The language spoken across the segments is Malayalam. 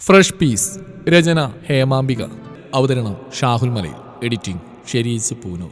ഫ്രഷ് പീസ് രചന ഹേമാംബിക അവതരണം ഷാഹുൽ മലയിൽ എഡിറ്റിംഗ് ഷെരീസ് പൂനൂർ.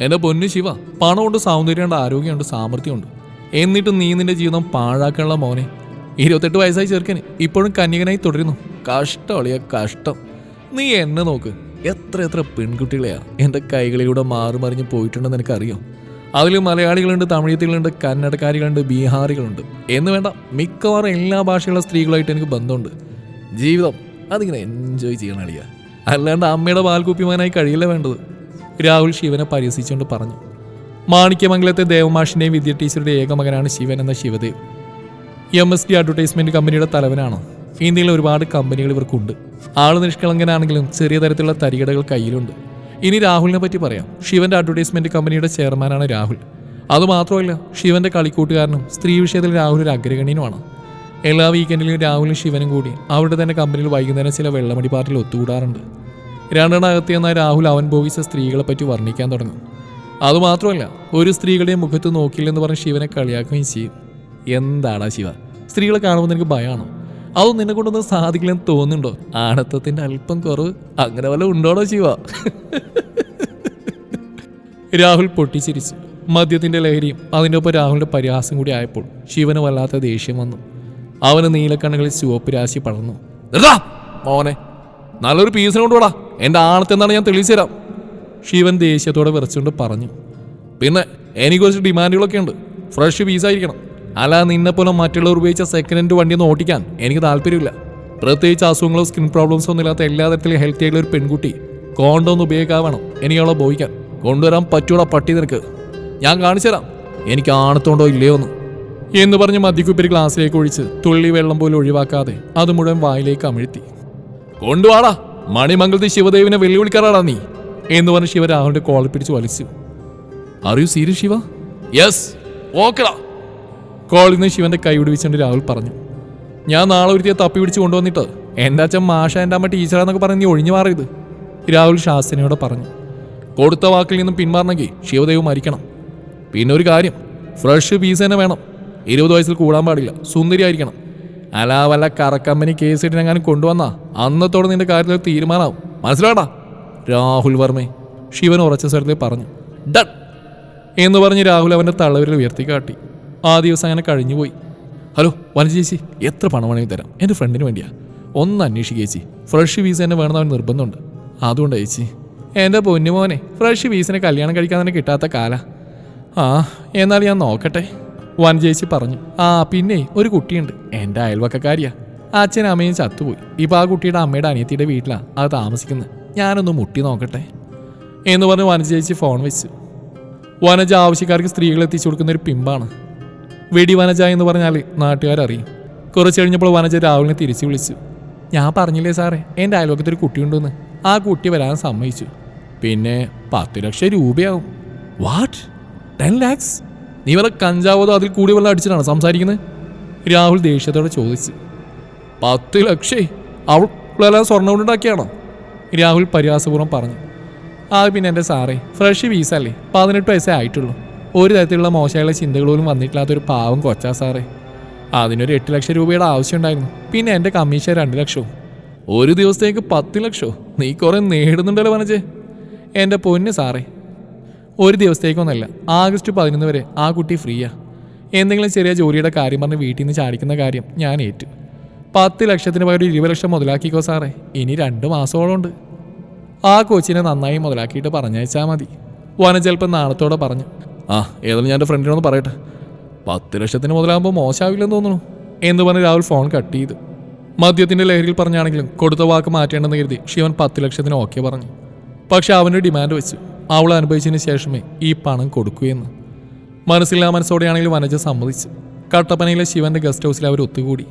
എന്റെ പൊന്നു ശിവ പണമുണ്ട് സൗന്ദര്യമുണ്ട് ആരോഗ്യമുണ്ട് സാമർഥ്യമുണ്ട്. എന്നിട്ടും നീ നിന്റെ ജീവിതം പാഴാക്കാനുള്ള മോനെ. ഇരുപത്തെട്ട് വയസ്സായി ചെറുക്കന് ഇപ്പോഴും കന്യകനായി തുടരുന്നു. കഷ്ടം അളിയ കഷ്ടം. നീ എന്നെ നോക്ക് എത്ര എത്ര പെൺകുട്ടികളെയാ. എന്റെ കൈകളിലൂടെ മാറി മറിഞ്ഞ് പോയിട്ടുണ്ടെന്ന് എനിക്കറിയാം. അതിൽ മലയാളികളുണ്ട് തമിഴത്തികളുണ്ട് കന്നഡക്കാരികളുണ്ട് ബീഹാറികളുണ്ട്. എന്ന് വേണ്ട മിക്കവാറും എല്ലാ ഭാഷയുള്ള സ്ത്രീകളായിട്ട് എനിക്ക് ബന്ധമുണ്ട്. ജീവിതം. അതിങ്ങനെ എൻജോയ് ചെയ്യണം അളിയ. അല്ലാണ്ട് അമ്മയുടെ പാൽക്കുപ്പിമാനായി കഴിയില്ല വേണ്ടത്. രാഹുൽ ശിവനെ പരിഹസിച്ചുകൊണ്ട് പറഞ്ഞു. മാണിക്യമംഗലത്തെ ദേവമാഷിന്റെയും വിദ്യ ടീച്ചറുടെ ഏക മകനാണ് ശിവൻ എന്ന Sivadev. M S D advertisement കമ്പനിയുടെ തലവനാണ്. ഇന്ത്യയിൽ ഒരുപാട് കമ്പനികൾ ഇവർക്കുണ്ട്. ആൾ നിഷ്കളങ്കനാണെങ്കിലും ചെറിയ തരത്തിലുള്ള തരികടകൾ കയ്യിലുണ്ട്. ഇനി രാഹുലിനെ പറ്റി പറയാം. ശിവന്റെ അഡ്വർടൈസ്മെന്റ് കമ്പനിയുടെ ചെയർമാനാണ് രാഹുൽ. അതുമാത്രമല്ല ശിവന്റെ കളിക്കൂട്ടുകാരനും സ്ത്രീ വിഷയത്തിൽ രാഹുൽ ഒരു അഗ്രഗണ്യനുമാണ്. എല്ലാ വീക്കെൻഡിലും രാഹുലും ശിവനും കൂടി. അവരുടെ തന്നെ കമ്പനിയിൽ വൈകുന്നേരം ചില വെള്ളമടി പാർട്ടിൽ ഒത്തുകൂടാറുണ്ട്. രണ്ടെണ്ണകത്തി എന്നാൽ രാഹുൽ അവൻ ഭോഗിച്ച സ്ത്രീകളെ പറ്റി വർണിക്കാൻ തുടങ്ങും. അതുമാത്രമല്ല ഒരു സ്ത്രീകളുടെയും മുഖത്ത് നോക്കില്ലെന്ന് പറഞ്ഞ് ശിവനെ കളിയാക്കുകയും ചെയ്യും. എന്താടാ ശിവ? സ്ത്രീകളെ കാണുമ്പോൾ നിനക്ക് ഭയമാണോ അതൊന്നും നിന്നെ കൊണ്ടൊന്നും സാധിക്കില്ലെന്ന് തോന്നുന്നുണ്ടോ? ആണത്വത്തിന്റെ അല്പം കുറവ് അങ്ങനെ വല്ല ഉണ്ടോടോ ശിവ? രാഹുൽ പൊട്ടിച്ചിരിച്ചു. മദ്യത്തിന്റെ ലഹരിയും അതിന്റെ ഒപ്പം രാഹുലിന്റെ പരിഹാസം കൂടി ആയപ്പോൾ ശിവന് വല്ലാത്ത ദേഷ്യം വന്നു. അവന് നീലക്കണ്ണുകളിൽ ചുവപ്പ് രാശി പടർന്നു. നിർത്താ. മോനെ നല്ലൊരു പീസിനെ കൊണ്ടുപോടാ എന്റെ ആണത്തെന്നാണ് ഞാൻ തെളിയിച്ചു തരാം. ശിവൻ ദേഷ്യത്തോടെ വിറച്ചുകൊണ്ട് പറഞ്ഞു. പിന്നെ എനിക്ക് കുറച്ച് ഡിമാൻഡുകളൊക്കെ ഉണ്ട്. ഫ്രഷ് പീസായിരിക്കണം അല്ല നിന്നെ പോലെ മറ്റുള്ളവർ ഉപയോഗിച്ച സെക്കൻഡ് ഹാൻഡ് വണ്ടി ഒന്നും ഓടിക്കാൻ എനിക്ക് താല്പര്യമില്ല. പ്രത്യേകിച്ച് അസുഖങ്ങളോ സ്കിൻ പ്രോബ്ലംസോ ഒന്നും ഇല്ലാത്ത എല്ലാ തരത്തിലും ഹെൽത്തി ആയിട്ടുള്ള ഒരു പെൺകുട്ടി കോണ്ടോ ഒന്ന് ഉപയോഗിക്കാവണം എനിക്ക് അവളെ ബോയിക്കാൻ കൊണ്ടുവരാൻ പറ്റൂടാ പട്ടി നിനക്ക്. ഞാൻ കാണിച്ചു തരാം. എനിക്ക് ആണത്തോണ്ടോ ഇല്ലയോ എന്ന് എന്ന് പറഞ്ഞ് മദ്യക്കുപ്പിരി ഗ്ലാസ്സിലേക്ക് ഒഴിച്ച് തുള്ളി വെള്ളം പോലും ഒഴിവാക്കാതെ അത് മുഴുവൻ വായിലേക്ക് അമിഴ്ത്തി. കൊണ്ടുവാടാ മണിമംഗലത്തിൽ ശിവദേവിനെ വെല്ലുവിളിക്കാറാടാ നീ എന്ന് പറഞ്ഞ് ശിവ രാഹുലിന്റെ കോളിൽ പിടിച്ച് വലിച്ചു. അറിയൂ സീരിയസ് ശിവ? യെസ് ഓക്കെടാ. കോളിൽ നിന്ന് ശിവന്റെ കൈ വിടുവിച്ചുകൊണ്ട് രാഹുൽ പറഞ്ഞു. ഞാൻ നാളെ ഒരുത്തിയെ തപ്പി പിടിച്ച് കൊണ്ടുവന്നിട്ട് എന്റെ അച്ഛൻ മാഷ എന്റെ അമ്മ ടീച്ചറാന്നൊക്കെ പറഞ്ഞ് നീ ഒഴിഞ്ഞു മാറിയത് രാഹുൽ ശാസ്ത്രനയോട് പറഞ്ഞു. കൊടുത്ത വാക്കിൽ നിന്നും പിന്മാറണമെങ്കിൽ ശിവദേവ് മരിക്കണം. പിന്നെ ഒരു കാര്യം ഫ്രഷ് പീസ് തന്നെ വേണം. ഇരുപത് വയസ്സിൽ കൂടാൻ പാടില്ല. സുന്ദരിയായിരിക്കണം അല്ല വല്ല കറക്കമ്പനി കേസിട്ട് എങ്ങാനും കൊണ്ടുവന്നാ അന്നത്തോടെ നിന്റെ കാര്യത്തിൽ തീരുമാനമാവും മനസ്സിലാടാ രാഹുൽ വർമ്മേ ശിവൻ ഉറച്ച സ്വരത്തിൽ പറഞ്ഞു ഡൺ എന്ന് പറഞ്ഞ് രാഹുൽ അവന്റെ തള്ളവരിൽ ഉയർത്തി കാട്ടി. ആ ദിവസം അങ്ങനെ കഴിഞ്ഞുപോയി. ഹലോ വനജ ചേച്ചി എത്ര പണം വേണമെങ്കിൽ തരാം? എന്റെ ഫ്രണ്ടിന് വേണ്ടിയാ. ഒന്ന് അന്വേഷിക്കുക ചേച്ചി. ഫ്രഷ് വീസ തന്നെ വേണമെന്ന് അവൻ നിർബന്ധമുണ്ട്. അതുകൊണ്ട് ചേച്ചി. എന്റെ പൊന്നുമോനെ ഫ്രഷ് വീസിനെ കല്യാണം കഴിക്കാൻ തന്നെ കിട്ടാത്ത കാല. ആ എന്നാൽ ഞാൻ നോക്കട്ടെ. വൻ ചേച്ചി പറഞ്ഞു. ആ പിന്നെ ഒരു കുട്ടിയുണ്ട്. എന്റെ അയൽവക്കക്കാരിയാ. അച്ഛനും അമ്മയും ചത്തുപോയി. ഇപ്പൊ ആ കുട്ടിയുടെ അമ്മയുടെ അനിയത്തിയുടെ വീട്ടിലാണ് അത് താമസിക്കുന്നത് ഞാനൊന്ന് മുട്ടി നോക്കട്ടെ എന്ന് പറഞ്ഞ് വനജ ചേച്ചി ഫോൺ വെച്ചു. വനജ ആവശ്യക്കാർക്ക് സ്ത്രീകളെ എത്തിച്ചു കൊടുക്കുന്ന ഒരു പിമ്പാണ്. വെടി വനജ എന്ന് പറഞ്ഞാൽ നാട്ടുകാരറിയും. കുറച്ച് കഴിഞ്ഞപ്പോൾ വനജ രാഹുലിനെ തിരിച്ചു വിളിച്ചു. ഞാൻ പറഞ്ഞില്ലേ സാറേ എന്റെ അയൽവക്കത്തൊരു കുട്ടിയുണ്ടെന്ന്. ആ കുട്ടി വരാൻ സമ്മതിച്ചു. പിന്നെ പത്ത് ലക്ഷം രൂപയാവും. വാട്ട്? ടെൻ ലാക്സ്? നീ വല്ല കഞ്ചാവതോ അതിൽ കൂടി വല്ല അടിച്ചിട്ടാണ് സംസാരിക്കുന്നത് രാഹുൽ ദേഷ്യത്തോടെ ചോദിച്ചു. പത്ത് ലക്ഷേ അവളെല്ലാം സ്വർണം കൊണ്ടുണ്ടാക്കിയാണോ? രാഹുൽ പരിഹാസപൂർവം പറഞ്ഞു. ആ പിന്നെ എന്റെ സാറേ ഫ്രഷ് വീസ അല്ലേ? പതിനെട്ട് വയസ്സേ ആയിട്ടുള്ളൂ. ഒരു തരത്തിലുള്ള മോശമായുള്ള ചിന്തകൾ പോലും വന്നിട്ടില്ലാത്തൊരു പാവം കൊച്ചാ സാറേ. അതിനൊരു എട്ട് ലക്ഷം രൂപയുടെ ആവശ്യമുണ്ടായിരുന്നു പിന്നെ എന്റെ കമ്മീഷൻ രണ്ട് ലക്ഷവും. ഒരു ദിവസത്തേക്ക് പത്ത് ലക്ഷമോ നീ കുറെ നേടുന്നുണ്ടല്ലോ പറഞ്ഞേ എന്റെ പൊന്ന് സാറേ ഒരു ദിവസത്തേക്കൊന്നല്ല. ആഗസ്റ്റ് പതിനൊന്ന് വരെ ആ കുട്ടി ഫ്രീയാ. എന്തെങ്കിലും ചെറിയ ജോലിയുടെ കാര്യം പറഞ്ഞ് വീട്ടിൽ നിന്ന് ചാടിക്കുന്ന കാര്യം ഞാൻ ഏറ്റു. പത്ത് ലക്ഷത്തിന് പകരം ഇരുപത് ലക്ഷം മുതലാക്കിക്കോ സാറേ. ഇനി രണ്ട് മാസമോളം ഉണ്ട്. ആ കൊച്ചിനെ നന്നായി മുതലാക്കിയിട്ട് പറഞ്ഞയച്ചാൽ മതി. വനചൽപ്പം നാളത്തോടെ പറഞ്ഞു. ആ ഏതായാലും ഞാൻ എന്റെ ഫ്രണ്ടിനോട് പറയട്ടെ. പത്ത് ലക്ഷത്തിന് മുതലാകുമ്പോൾ മോശമാവില്ലെന്ന് തോന്നുന്നു. എന്ന് പറഞ്ഞ് രാഹുൽ ഫോൺ കട്ട് ചെയ്തു. മദ്യത്തിന്റെ ലഹരിയിൽ പറഞ്ഞാണെങ്കിലും കൊടുത്ത വാക്ക് മാറ്റേണ്ടെന്ന് കരുതി ശിവൻ പത്ത് ലക്ഷത്തിന് ഓക്കെ പറഞ്ഞു. പക്ഷെ അവന്റെ ഡിമാൻഡ് വെച്ചു. അവൾ അനുഭവിച്ചതിന് ശേഷമേ ഈ പണം കൊടുക്കൂ മനസ്സില്ലാ മനസ്സോടെയാണെങ്കിലും വനജ സമ്മതിച്ചു. കട്ടപ്പനയിലെ ശിവന്റെ ഗസ്റ്റ് ഹൗസിൽ അവർ ഒത്തുകൂടി.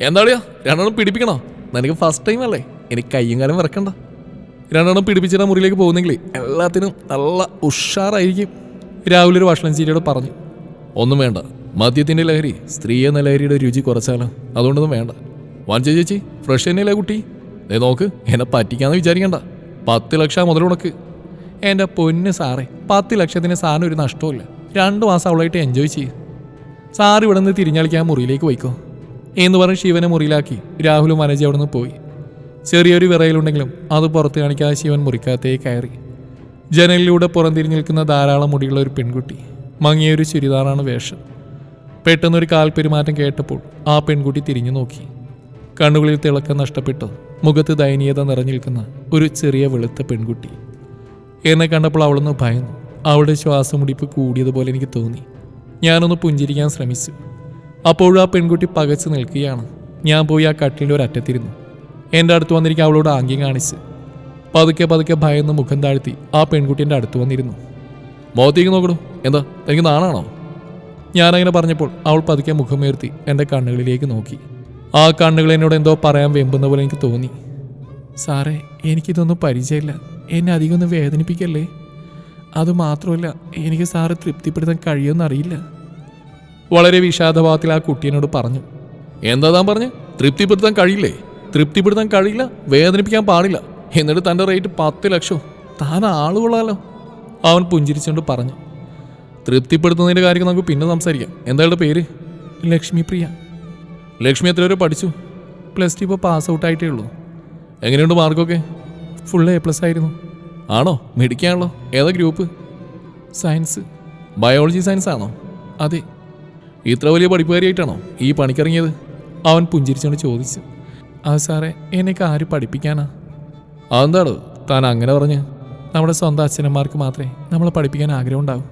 എന്താളിയാ രണ്ടെണ്ണം പിടിപ്പിക്കണോ? നിനക്ക് ഫസ്റ്റ് ടൈം അല്ലേ? എനിക്ക് കയ്യും കാലം വിറക്കണ്ട. രണ്ടെണ്ണം പിടിപ്പിച്ചിട്ട് മുറിയിലേക്ക് പോകുന്നെങ്കിൽ എല്ലാത്തിനും നല്ല ഉഷാറായിരിക്കും. രാവിലെ ഒരു ഭക്ഷണം ചീരിയോട് പറഞ്ഞു. ഒന്നും വേണ്ട. മദ്യത്തിന്റെ ലഹരി സ്ത്രീ എന്ന ലഹരിയുടെ രുചി കുറച്ചാലോ? അതുകൊണ്ടൊന്നും വേണ്ട. വാഞ്ച ചേച്ചി ഫ്രഷ് തന്നെയല്ലേ കുട്ടി? നീ നോക്ക് എന്നെ പറ്റിക്കാന്ന് വിചാരിക്കണ്ട. പത്ത് ലക്ഷം മുതൽ ഉണക്ക്. എന്റെ പൊന്ന് സാറേ പത്ത് ലക്ഷത്തിന് സാറിന് ഒരു നഷ്ടമില്ല രണ്ട് മാസം അവളായിട്ട് എൻജോയ് ചെയ്യും. സാർ ഇവിടെ നിന്ന് തിരിഞ്ഞളിക്കാൻ മുറിയിലേക്ക് പോയിക്കോ. എന്ന് പറഞ്ഞ് ശിവനെ മുറിയിലാക്കി രാഹുലും മനജി അവിടെ നിന്ന് പോയി. ചെറിയൊരു വിറയിലുണ്ടെങ്കിലും അത് പുറത്ത് കാണിക്കാതെ ശിവൻ മുറിക്കകത്തേക്ക് കയറി. ജനലിലൂടെ പുറംതിരിഞ്ഞ് നിൽക്കുന്ന ധാരാളം മുടിയുള്ള ഒരു പെൺകുട്ടി. മങ്ങിയൊരു ചുരിദാറാണ് വേഷം. പെട്ടെന്നൊരു കാൽപ്പെരുമാറ്റം കേട്ടപ്പോൾ ആ പെൺകുട്ടി തിരിഞ്ഞു നോക്കി. കണ്ണുകളിൽ തിളക്കം നഷ്ടപ്പെട്ടു. മുഖത്ത് ദയനീയത നിറഞ്ഞു നിൽക്കുന്ന ഒരു ചെറിയ വെളുത്ത പെൺകുട്ടി. എന്നെ കണ്ടപ്പോൾ അവളൊന്ന് ഭയന്നു. അവളുടെ ശ്വാസമുടിപ്പ് കൂടിയതുപോലെ എനിക്ക് തോന്നി. ഞാനൊന്ന് പുഞ്ചിരിക്കാൻ ശ്രമിച്ചു. അപ്പോഴും ആ പെൺകുട്ടി പകച്ചു നിൽക്കുകയാണ്. ഞാൻ പോയി ആ കട്ടിലിന്റെ ഒരു അറ്റത്തിരുന്നു. എന്റെ അടുത്ത് വന്നിരിക്കാൻ അവളോട് ആംഗ്യം കാണിച്ച്. പതുക്കെ പതുക്കെ ഭയന്ന് മുഖം താഴ്ത്തി ആ പെൺകുട്ടിന്റെ അടുത്ത് വന്നിരുന്നു. മുഖത്തേക്ക് നോക്കണു എന്താ? എനിക്ക് നാണാണോ? ഞാനങ്ങനെ പറഞ്ഞപ്പോൾ അവൾ പതുക്കെ മുഖമുയർത്തി എന്റെ കണ്ണുകളിലേക്ക് നോക്കി. ആ കണ്ണുകൾ എന്നോട് എന്തോ പറയാൻ വെമ്പുന്ന പോലെ എനിക്ക് തോന്നി. സാറേ എനിക്കിതൊന്നും പരിചയമില്ല. എന്നെ അധികം ഒന്ന് വേദനിപ്പിക്കല്ലേ? അതുമാത്രമല്ല എനിക്ക് സാറ് തൃപ്തിപ്പെടുത്താൻ കഴിയുമെന്നറിയില്ല വളരെ വിഷാദഭാവത്തിൽ ആ കുട്ടിയനോട് പറഞ്ഞു. എന്താ താൻ പറഞ്ഞു? തൃപ്തിപ്പെടുത്താൻ കഴിയില്ലേ? തൃപ്തിപ്പെടുത്താൻ കഴിയില്ല വേദനിപ്പിക്കാൻ പാടില്ല. എന്നിട്ട് തന്റെ റേറ്റ് പത്ത് ലക്ഷം? താൻ ആളുകൊള്ളാലോ? അവൻ പുഞ്ചിരിച്ചുകൊണ്ട് പറഞ്ഞു. തൃപ്തിപ്പെടുത്തുന്നതിന്റെ കാര്യം നമുക്ക് പിന്നെ സംസാരിക്കാം. എന്തായാലും പേര്? ലക്ഷ്മി പ്രിയ ലക്ഷ്മി എത്ര വരെ പഠിച്ചു. പ്ലസ് ടു ഇപ്പോൾ പാസ് ഔട്ട് ആയിട്ടേ ഉള്ളൂ. എങ്ങനെയുണ്ട് മാർക്കൊക്കെ? ഫുൾ എ പ്ലസ് ആയിരുന്നു. ആണോ? മെഡിക്കാണല്ലോ ഏതാ ഗ്രൂപ്പ് സയൻസ് ബയോളജി സയൻസ് ആണോ? അതെ. ഇത്ര വലിയ പഠിപ്പുകാരിയായിട്ടാണോ ഈ പണിക്കിറങ്ങിയത്? അവൻ പുഞ്ചിരിച്ചുകൊണ്ട് ചോദിച്ചു. അത് സാറേ എന്നെയൊക്കെ ആര് പഠിപ്പിക്കാനാ? അതെന്താണ്? താൻ അങ്ങനെ പറഞ്ഞ്. നമ്മുടെ സ്വന്തം അച്ഛനന്മാർക്ക് മാത്രമേ നമ്മളെ പഠിപ്പിക്കാൻ ആഗ്രഹം ഉണ്ടാവും.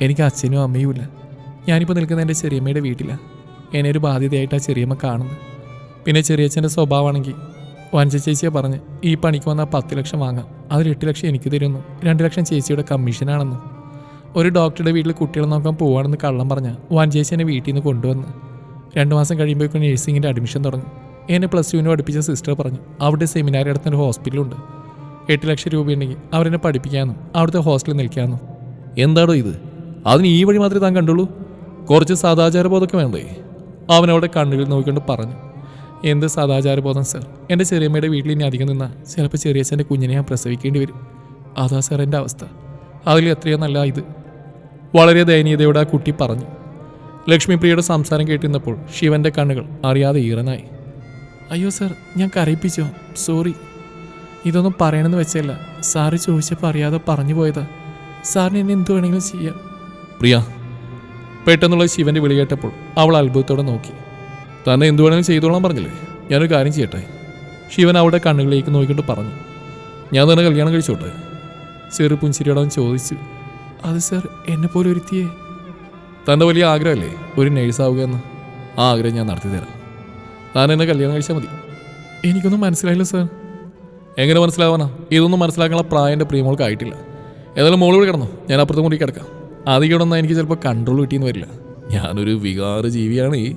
എനിക്ക് അച്ഛനും അമ്മയും ഇല്ല. ഞാനിപ്പോൾ നിൽക്കുന്ന എന്റെ ചെറിയമ്മയുടെ വീട്ടിലാണ് എന്നെ ഒരു ബാധ്യതയായിട്ടാണ് ചെറിയമ്മ കാണുന്നത്. പിന്നെ ചെറിയച്ഛന്റെ സ്വഭാവമാണെങ്കിൽ വഞ്ച ചേച്ചിയെ പറഞ്ഞ് ഈ പണിക്ക് വന്നാൽ പത്ത് ലക്ഷം വാങ്ങാം. അതിൽ എട്ട് ലക്ഷം എനിക്ക് തരുന്നു. രണ്ട് ലക്ഷം ചേച്ചിയുടെ കമ്മീഷനാണെന്ന് ഒരു ഡോക്ടറുടെ വീട്ടിൽ കുട്ടികളെ നോക്കാൻ പോവാണെന്ന് കള്ളം പറഞ്ഞ വൻ ചേച്ചി എന്നെ വീട്ടിൽ നിന്ന് കൊണ്ടുവന്ന്. രണ്ട് മാസം കഴിയുമ്പോഴേക്കും നഴ്സിങ്ങിന്റെ അഡ്മിഷൻ തുടങ്ങി. എന്നെ പ്ലസ് ടുവിന് പഠിപ്പിച്ച സിസ്റ്റർ പറഞ്ഞു അവിടെ സെമിനാർ നടത്തുന്ന ഹോസ്പിറ്റലുണ്ട് എട്ട് ലക്ഷം രൂപയുണ്ടെങ്കിൽ അവരെന്നെ പഠിപ്പിക്കാമെന്നും അവിടുത്തെ ഹോസ്റ്റലിൽ നിൽക്കാമെന്നും എന്താണോ ഇത്? അതിന് ഈ വഴി മാത്രമേ താൻ കണ്ടുള്ളൂ? കുറച്ച് സദാചാരബോധമൊക്കെ വേണ്ടേ? അവൻ അവിടെ കണ്ണുകളിൽ നോക്കിക്കൊണ്ട് പറഞ്ഞു. എന്ത് സദാചാരബോധം സർ? എന്റെ ചെറിയമ്മയുടെ വീട്ടിൽ ഇനി അധികം നിന്നാൽ ചിലപ്പോൾ ചെറിയച്ഛന്റെ കുഞ്ഞിനെ ഞാൻ പ്രസവിക്കേണ്ടി വരും. അതാ സാർ എന്റെ അവസ്ഥ. അതിൽ എത്രയോ നല്ല ഇത്. വളരെ ദയനീയതയോടെ ആ കുട്ടി പറഞ്ഞു. ലക്ഷ്മിപ്രിയയുടെ സംസാരം കേട്ടിരുന്നപ്പോൾ ശിവന്റെ കണ്ണുകൾ അറിയാതെ ഈറനായി. അയ്യോ സർ ഞാൻ കരയിപ്പിച്ചോ? സോറി. ഇതൊന്നും പറയണമെന്ന് വെച്ചല്ല. സാറ് ചോദിച്ചപ്പോൾ അറിയാതെ പറഞ്ഞു പോയതാ. സാറിന് എന്നെ എന്ത് വേണമെങ്കിലും ചെയ്യാം. പ്രിയ പെട്ടെന്നുള്ള ശിവന്റെ വിളി കേട്ടപ്പോൾ അവൾ അത്ഭുതത്തോടെ നോക്കി. തന്നെ എന്തു വേണമെങ്കിലും ചെയ്തോളാൻ പറഞ്ഞില്ലേ? ഞാനൊരു കാര്യം ചെയ്യട്ടെ. ശിവൻ അവിടെ കണ്ണുകളിലേക്ക് നോക്കിക്കൊണ്ട് പറഞ്ഞു. ഞാൻ തന്നെ കല്യാണം കഴിച്ചോട്ടെ. ചെറു പുഞ്ചിരിയോടവൻ ചോദിച്ചു. അത് സർ എന്നെ പോലെ ഒരുത്തിയേ. തന്റെ വലിയ ആഗ്രഹമല്ലേ ഒരു നേഴ്സാവുക എന്ന്? ആ ആഗ്രഹം ഞാൻ നടത്തി തരാം. താൻ എന്നെ കല്യാണം കഴിച്ചാൽ മതി. എനിക്കൊന്നും മനസ്സിലായില്ല സർ. എങ്ങനെ മനസ്സിലാവാനാ? ഇതൊന്നും മനസ്സിലാക്കാനുള്ള പ്രായം എന്റെ പ്രിയമോൾക്ക് ഏതായാലും മോളോട് കിടന്നു. ഞാൻ അപ്പുറത്തെ മുറി കിടക്കാം. ആദ്യം കിടന്നാൽ എനിക്ക് ചിലപ്പോൾ കൺട്രോൾ കിട്ടിയെന്ന് വരില്ല. ഞാനൊരു വികാര ജീവിയാണ് ഈ.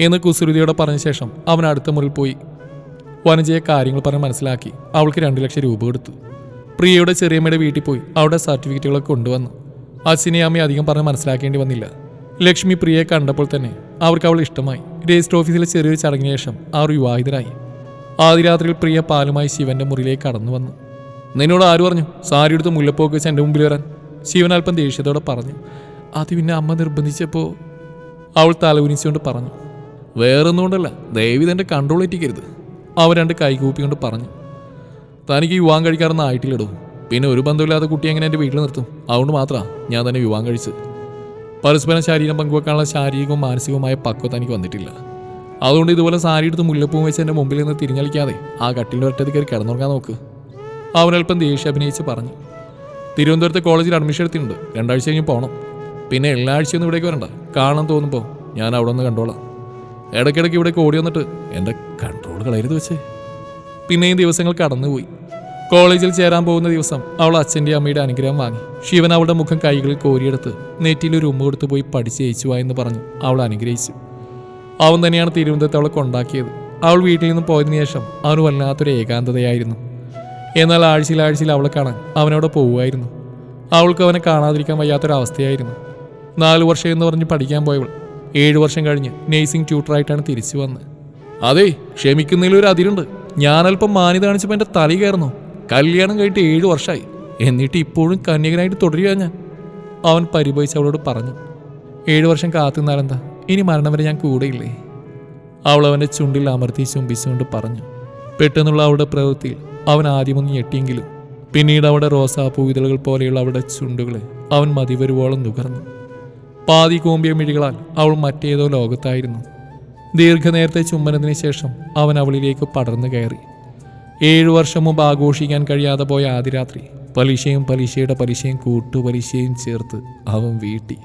എന്ന് കുസൃതിയോടെ പറഞ്ഞ ശേഷം അവൻ അടുത്ത മുറിയിൽ പോയി. വനജയെ കാര്യങ്ങൾ പറഞ്ഞ് മനസ്സിലാക്കി. അവൾക്ക് രണ്ട് ലക്ഷം രൂപ കൊടുത്തു. പ്രിയയുടെ ചെറിയമ്മയുടെ വീട്ടിൽ പോയി അവിടെ സർട്ടിഫിക്കറ്റുകളൊക്കെ കൊണ്ടുവന്നു. അച്ഛനെ അമ്മയെ അധികം പറഞ്ഞ് മനസ്സിലാക്കേണ്ടി വന്നില്ല. ലക്ഷ്മി പ്രിയയെ കണ്ടപ്പോൾ തന്നെ അവർക്ക് അവൾ ഇഷ്ടമായി. രജിസ്റ്റർ ഓഫീസിലെ ചെറിയൊരു ചടങ്ങിന് ശേഷം അവർ വിവാഹിതരായി. ആദ്യ രാത്രിയിൽ പ്രിയ പാലുമായി ശിവന്റെ മുറിയിലേക്ക് കടന്നു വന്നു. നിന്നോട് ആര് പറഞ്ഞു? സാരി എടുത്ത് മുല്ലപ്പോക്ക് വെച്ച് എന്റെ മുമ്പിൽ വരാൻ? ശിവൻ അല്പം ദേഷ്യത്തോടെ പറഞ്ഞു. അത് പിന്നെ അമ്മ നിർബന്ധിച്ചപ്പോൾ അവൾ തലകുനിച്ചുകൊണ്ട് പറഞ്ഞു. വേറൊന്നുകൊണ്ടല്ല ദയവി തന്റെ കൺട്രോൾ എത്തിക്കരുത് അവൻ രണ്ട് കൈകൂപ്പിക്കൊണ്ട് പറഞ്ഞു തനിക്ക് വിവാഹം കഴിക്കാറൊന്നും ആയിട്ടില്ലടോ. പിന്നെ ഒരു ബന്ധമില്ലാത്ത കുട്ടി എങ്ങനെ എന്റെ വീട്ടിൽ നിർത്തും? അതുകൊണ്ട് മാത്രമാണ് ഞാൻ തന്നെ വിവാഹം കഴിച്ചത്. പരസ്പരം ശരീരം പങ്കുവെക്കാനുള്ള ശാരീരികവും മാനസികവുമായ പക്വത എനിക്ക് വന്നിട്ടില്ല. അതുകൊണ്ട് ഇതുപോലെ സാരി എടുത്ത് മുല്ലപ്പൂവും വെച്ച് എന്റെ മുമ്പിൽ നിന്ന് തിരിഞ്ഞളിക്കാതെ ആ കട്ടിലിന്റെ ഒറ്റത്തിൽ കയറി കിടന്നുറങ്ങാൻ നോക്ക്. അവനൽപ്പം ദേഷ്യം അഭിനയിച്ച് പറഞ്ഞു തിരുവനന്തപുരത്തെ കോളേജിൽ അഡ്മിഷൻ എടുത്തിട്ടുണ്ട്. രണ്ടാഴ്ച കഴിഞ്ഞ് പോകണം പിന്നെ എല്ലാ ആഴ്ചയൊന്നും ഇവിടേക്ക് വരണ്ട. കാണാൻ തോന്നുമ്പോൾ ഞാൻ അവിടെ ഒന്ന് കണ്ടോളാം. ഇടയ്ക്കിടയ്ക്ക് ഇവിടേക്ക് ഓടി വന്നിട്ട് എന്റെ കൺട്രോൾ കളയരുത് വെച്ചേ. പിന്നെയും ദിവസങ്ങൾ കടന്നുപോയി. കോളേജിൽ ചേരാൻ പോകുന്ന ദിവസം അവൾ അച്ഛന്റെ അമ്മയുടെ അനുഗ്രഹം വാങ്ങി. ശിവൻ അവളുടെ മുഖം കൈകളിൽ കോരിയെടുത്ത് നെറ്റിയിൽ ഒരു ഉമ്മ കൊടുത്ത് പോയി പഠിച്ച് ജയിച്ചു വാ എന്ന് പറഞ്ഞ് അവൾ അനുഗ്രഹിച്ചു. അവൻ തന്നെയാണ് തിരുവനന്തപുരത്ത് അവളെ കൊണ്ടാക്കിയത്. അവൾ വീട്ടിൽ നിന്ന് പോയതിനു ശേഷം അവന് വല്ലാത്തൊരു ഏകാന്തതയായിരുന്നു. എന്നാൽ ആഴ്ചയിൽ ആഴ്ചയിൽ അവളെ കാണാൻ അവനവിടെ പോവുമായിരുന്നു. അവൾക്ക് അവനെ കാണാതിരിക്കാൻ വയ്യാത്തൊരവസ്ഥയായിരുന്നു. നാലു വർഷം എന്ന് പറഞ്ഞ് പഠിക്കാൻ പോയവൾ ഏഴു വർഷം കഴിഞ്ഞ് നേഴ്സിംഗ് ട്യൂട്ടറായിട്ടാണ് തിരിച്ചു വന്നത് അതെ ക്ഷമിക്കുന്നതിൽ ഒരു അതിരുണ്ട്. ഞാനല്പം മാന്യത കാണിച്ചപ്പോൾ എന്റെ തലയിൽ കയറുന്നു. കല്യാണം കഴിഞ്ഞിട്ട് ഏഴു വർഷമായി എന്നിട്ട് ഇപ്പോഴും കന്യകനായിട്ട് തുടരുക ഞാൻ. അവൻ പരിഭവിച്ച് അവളോട് പറഞ്ഞു ഏഴു വർഷം കാത്തുനിന്നാലെന്താ? ഇനി മരണം വരെ ഞാൻ കൂടെയില്ലേ? അവൾ അവന്റെ ചുണ്ടിൽ അമർത്തി ചുംബിച്ചുകൊണ്ട് പറഞ്ഞു പെട്ടെന്നുള്ള അവളുടെ പ്രവൃത്തിയിൽ അവൻ ആദ്യമൊന്ന് ഞെട്ടിയെങ്കിലും പിന്നീട് അവിടെ റോസാപ്പൂ ഇതളുകൾ പോലെയുള്ള അവളുടെ ചുണ്ടുകളെ അവൻ മതിവരുവോളം നുകർന്നു. പാതി കൂമ്പിയ മിഴികളാൽ അവൾ മറ്റേതോ ലോകത്തായിരുന്നു. ദീർഘനേരത്തെ ചുംബനത്തിന് ശേഷം അവൻ അവളിലേക്ക് പടർന്നു കയറി. ഏഴു വർഷം മുമ്പ് ആഘോഷിക്കാൻ കഴിയാതെ പോയ ആദ്യ രാത്രി പലിശയും പലിശയുടെ പലിശയും കൂട്ടുപലിശയും ചേർത്ത് അവൻ വീട്ടി.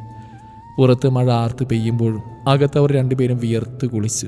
പുറത്ത് മഴ ആർത്ത് പെയ്യുമ്പോഴും അകത്തവർ രണ്ടുപേരും വിയർത്ത് കുളിച്ചു.